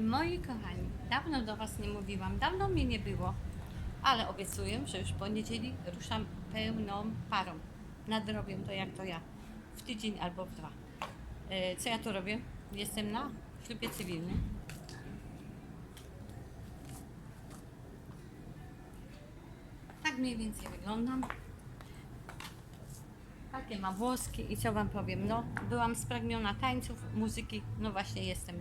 Moi kochani, dawno do Was nie mówiłam, dawno mnie nie było, ale obiecuję, że już w poniedzieli ruszam pełną parą. Nadrobię to jak to ja, w tydzień albo w dwa. E, Co ja tu robię? Jestem na ślubie cywilnym. Tak mniej więcej wyglądam. Takie mam włoski i co Wam powiem, no byłam spragniona tańców, muzyki, no właśnie jestem.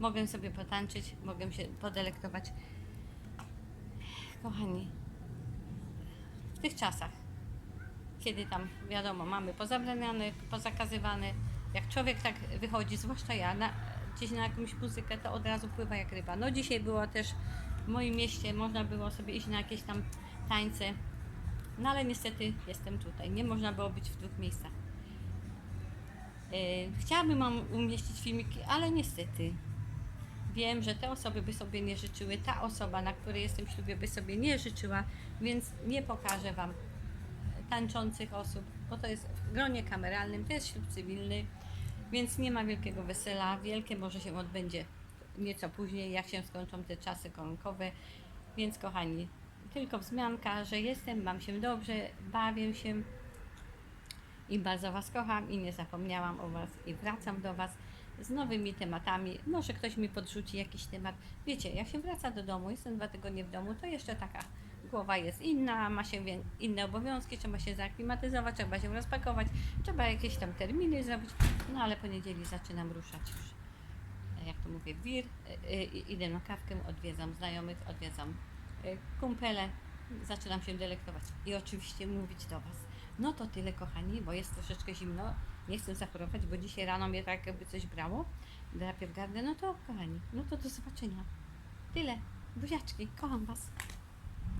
Mogę sobie potańczyć, mogę się podelektować. Kochani, w tych czasach, kiedy tam wiadomo, mamy pozabraniane, pozakazywane, jak człowiek tak wychodzi, zwłaszcza ja, na, gdzieś na jakąś muzykę, to od razu pływa jak ryba. No dzisiaj było też w moim mieście, można było sobie iść na jakieś tam tańce, no ale niestety jestem tutaj. Nie można było być w dwóch miejscach. Yy, chciałabym umieścić filmiki, ale niestety wiem, że te osoby by sobie nie życzyły. Ta osoba, na której jestem w ślubie, by sobie nie życzyła, więc nie pokażę Wam tańczących osób, bo to jest w gronie kameralnym, to jest ślub cywilny, więc nie ma wielkiego wesela. Wielkie może się odbędzie nieco później, jak się skończą te czasy koronkowe. Więc kochani, tylko wzmianka, że jestem, mam się dobrze, bawię się i bardzo Was kocham i nie zapomniałam o Was i wracam do Was z nowymi tematami. Może ktoś mi podrzuci jakiś temat. Wiecie, jak się wraca do domu, jestem dwa tygodnie w domu, to jeszcze taka głowa jest inna, ma się inne obowiązki, trzeba się zaaklimatyzować, trzeba się rozpakować, trzeba jakieś tam terminy zrobić. No ale poniedzieli zaczynam ruszać już jak to mówię, wir, y, y, idę na kawkę, odwiedzam znajomych, odwiedzam kumpele, zaczynam się delektować i oczywiście mówić do Was. No to tyle kochani, bo jest troszeczkę zimno, nie chcę zachorować, bo dzisiaj rano mnie tak jakby coś brało, drapię w gardę, no to kochani, no to do zobaczenia. Tyle, buziaczki, kocham Was.